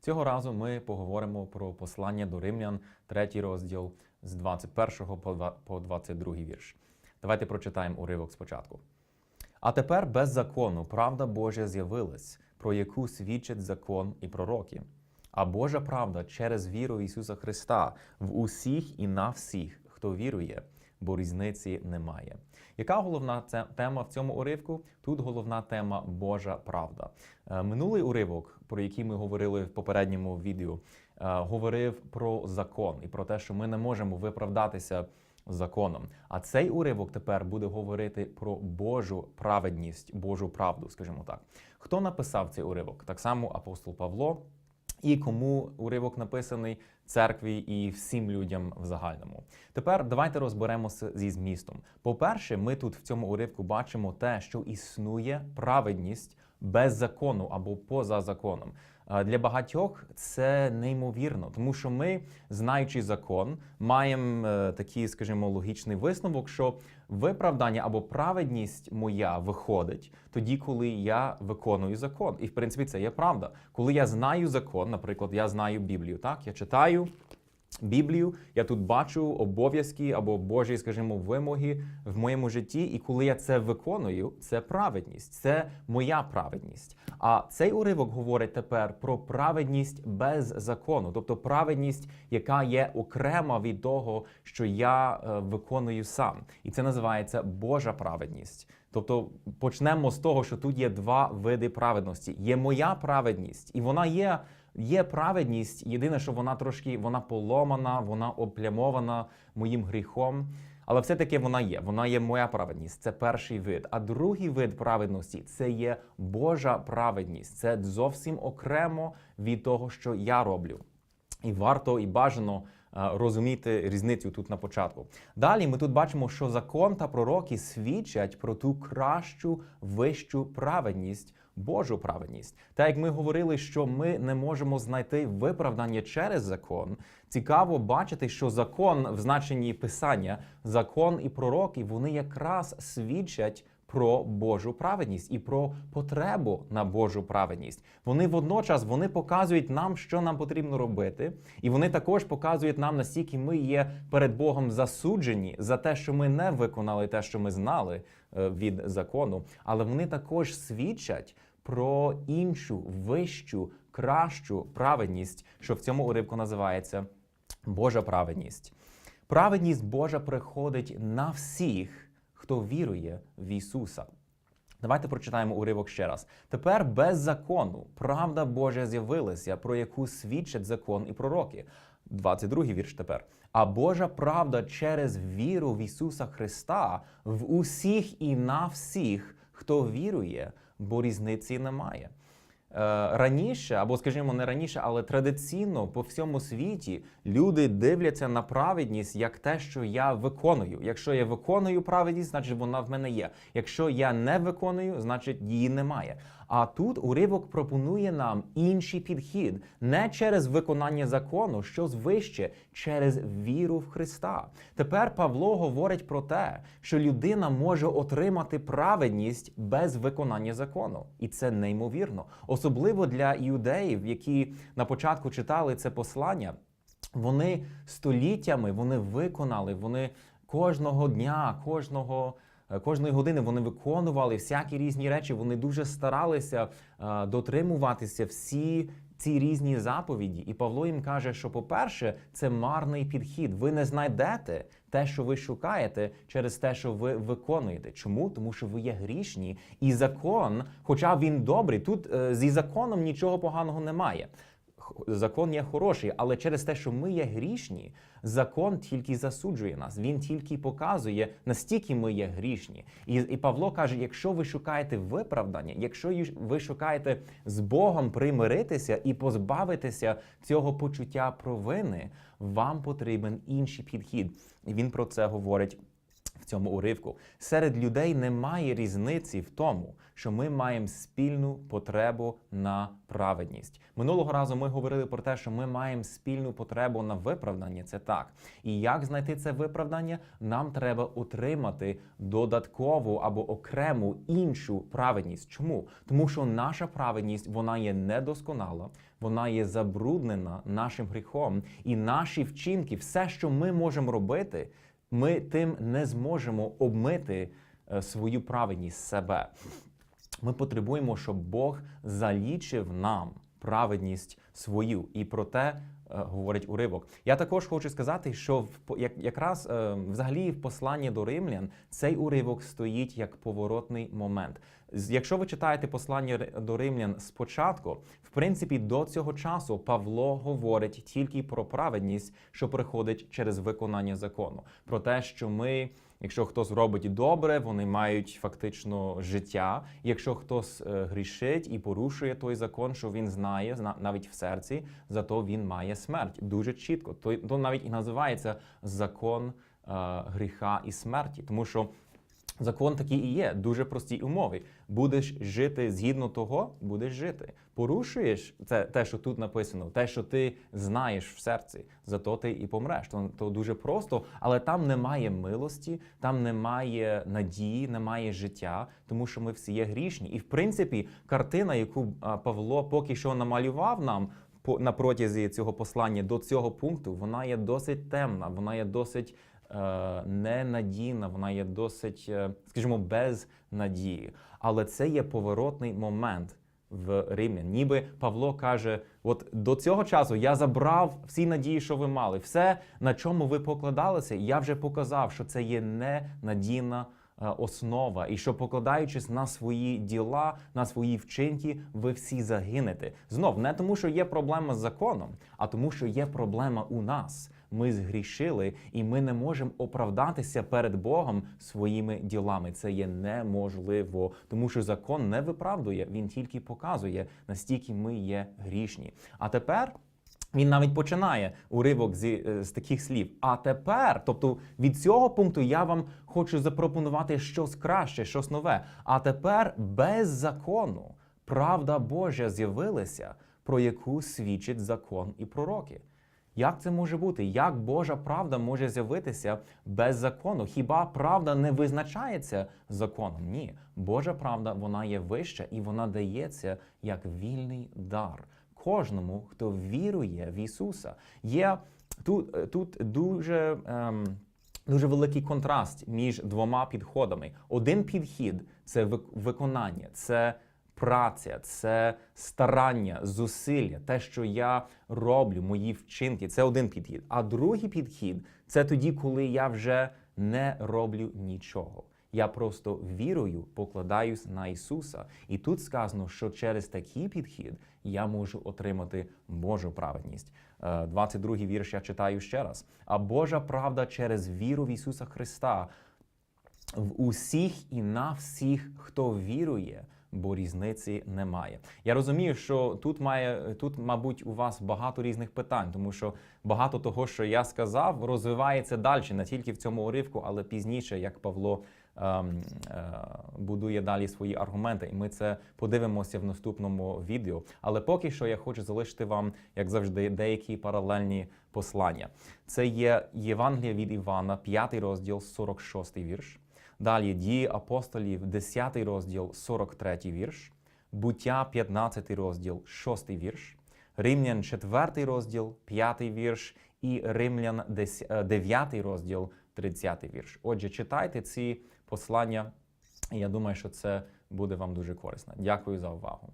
Цього разу ми поговоримо про послання до римлян, третій розділ з 21 по 22 вірш. Давайте прочитаємо уривок спочатку. А тепер без закону правда Божа з'явилась, про яку свідчать закон і пророки. А Божа правда через віру Ісуса Христа в усіх і на всіх, хто вірує, бо різниці немає. Яка головна тема в цьому уривку? Тут головна тема Божа правда. Е, Минулий уривок, про який ми говорили в попередньому відео, е, говорив про закон і про те, що ми не можемо виправдатися законом. А цей уривок тепер буде говорити про Божу праведність, Божу правду, скажімо так. Хто написав цей уривок? Так само апостол Павло. І кому уривок написаний церкві і всім людям в загальному. Тепер давайте розберемося зі змістом. По-перше, ми тут в цьому уривку бачимо те, що існує праведність без закону або поза законом. Для багатьох це неймовірно, тому що ми, знаючи закон, маємо е, такий, скажімо, логічний висновок, що виправдання або праведність моя виходить тоді, коли я виконую закон. І в принципі це є правда. Коли я знаю закон, наприклад, я знаю Біблію, так я читаю. Біблію, я тут бачу обов'язки або Божі, скажімо, вимоги в моєму житті, і коли я це виконую, це праведність, це моя праведність. А цей уривок говорить тепер про праведність без закону, тобто праведність, яка є окрема від того, що я е, виконую сам, і це називається Божа праведність. Тобто почнемо з того, що тут є два види праведності. Є моя праведність, і вона є. Є праведність, єдине, що вона трошки вона поломана, вона оплямована моїм гріхом. Але все-таки вона є. Вона є моя праведність. Це перший вид. А другий вид праведності це є Божа праведність. Це зовсім окремо від того, що я роблю. І варто і бажано е, розуміти різницю тут на початку. Далі ми тут бачимо, що закон та пророки свідчать про ту кращу, вищу праведність. Божу праведність. Так як ми говорили, що ми не можемо знайти виправдання через закон, цікаво бачити, що закон в значенні писання, закон і пророки, вони якраз свідчать про Божу праведність і про потребу на Божу праведність. Вони водночас вони показують нам, що нам потрібно робити, і вони також показують нам, наскільки ми є перед Богом засуджені за те, що ми не виконали те, що ми знали від закону. Але вони також свідчать про іншу, вищу, кращу праведність, що в цьому уривку називається Божа праведність. Праведність Божа приходить на всіх, хто вірує в Ісуса. Давайте прочитаємо уривок ще раз. Тепер без закону правда Божа з'явилася, про яку свідчать закон і пророки. 22 вірш тепер. А Божа правда через віру в Ісуса Христа в усіх і на всіх, хто вірує, бо різниці немає. Е, Раніше, або скажімо, не раніше, але традиційно по всьому світі люди дивляться на праведність як те, що я виконую. Якщо я виконую праведність, значить вона в мене є. Якщо я не виконую, значить її немає. А тут уривок пропонує нам інший підхід не через виконання закону, що вище, через віру в Христа. Тепер Павло говорить про те, що людина може отримати праведність без виконання закону, і це неймовірно, особливо для іудеїв, які на початку читали це послання. Вони століттями вони виконали, вони кожного дня, кожного. Е, Кожної години вони виконували всякі різні речі. Вони дуже старалися е, дотримуватися всі ці різні заповіді. І Павло їм каже, що, по-перше, це марний підхід. Ви не знайдете те, що ви шукаєте, через те, що ви виконуєте. Чому? Тому що ви є грішні, і закон, хоча він добрий, тут е, зі законом нічого поганого немає. Закон є хороший, але через те, що ми є грішні, закон тільки засуджує нас. Він тільки показує, настільки ми є грішні. І, і Павло каже: якщо ви шукаєте виправдання, якщо ви шукаєте з Богом примиритися і позбавитися цього почуття провини, вам потрібен інший підхід. І він про це говорить в цьому уривку. Серед людей немає різниці в тому, що ми маємо спільну потребу на праведність. Минулого разу ми говорили про те, що ми маємо спільну потребу на виправдання. Це так. І як знайти це виправдання? Нам треба отримати додаткову або окрему іншу праведність. Чому? Тому що наша праведність вона є недосконала, вона є забруднена нашим гріхом, і наші вчинки, все, що ми можемо робити, ми тим не зможемо обмити е, свою праведність себе. Ми потребуємо, щоб Бог залічив нам праведність свою, і про те говорить уривок. Я також хочу сказати, що в якраз е, взагалі в посланні до римлян цей уривок стоїть як поворотний момент. Якщо ви читаєте послання до римлян спочатку, в принципі, до цього часу Павло говорить тільки про праведність, що приходить через виконання закону, про те, що ми. Якщо хтось робить добре, вони мають фактично життя. Якщо хтось е, грішить і порушує той закон, що він знає, зна- навіть в серці, зато він має смерть. Дуже чітко. То, то навіть і називається закон е, гріха і смерті, тому що. Закон такий і є, дуже прості умови. Будеш жити згідно того, будеш жити. Порушуєш це те, що тут написано, те, що ти знаєш в серці, зато ти і помреш. То, то дуже просто, але там немає милості, там немає надії, немає життя, тому що ми всі є грішні. І в принципі, картина, яку Павло поки що намалював нам по на протязі цього послання до цього пункту, вона є досить темна, вона є досить ненадійна, вона є досить, е, скажімо, без надії. Але це є поворотний момент в Римлян. Ніби Павло каже: от до цього часу я забрав всі надії, що ви мали. Все, на чому ви покладалися, я вже показав, що це є ненадійна е, основа, і що покладаючись на свої діла, на свої вчинки, ви всі загинете. Знов не тому, що є проблема з законом, а тому, що є проблема у нас. Ми згрішили, і ми не можемо оправдатися перед Богом своїми ділами. Це є неможливо, тому що закон не виправдує, він тільки показує, настільки ми є грішні. А тепер. Він навіть починає уривок зі, е, з таких слів. А тепер, тобто від цього пункту я вам хочу запропонувати щось краще, щось нове. А тепер без закону правда Божа з'явилася, про яку свідчить закон і пророки. Як це може бути? Як Божа правда може з'явитися без закону? Хіба правда не визначається законом? Ні, Божа правда вона є вища і вона дається як вільний дар кожному, хто вірує в Ісуса. Є тут, е, тут дуже. Ем, Дуже великий контраст між двома підходами. Один підхід це виконання, це праця, це старання, зусилля, те, що я роблю, мої вчинки. Це один підхід. А другий підхід це тоді, коли я вже не роблю нічого. Я просто вірую, покладаюсь на Ісуса. І тут сказано, що через такий підхід я можу отримати Божу праведність. Е, 22-й вірш я читаю ще раз. А Божа правда через віру в Ісуса Христа в усіх і на всіх, хто вірує, бо різниці немає. Я розумію, що тут має тут, мабуть, у вас багато різних питань, тому що багато того, що я сказав, розвивається далі, не тільки в цьому уривку, але пізніше, як Павло ем, е, будує далі свої аргументи, і ми це подивимося в наступному відео. Але поки що я хочу залишити вам, як завжди, деякі паралельні послання. Це є Євангелія від Івана, 5 розділ, 46 вірш. Далі дії апостолів, 10 розділ, 43 вірш, буття, 15 розділ, 6 вірш, Римлян, 4 розділ, 5 вірш і Римлян, 9 розділ, 30 вірш. Отже, читайте ці послання, і я думаю, що це буде вам дуже корисно. Дякую за увагу.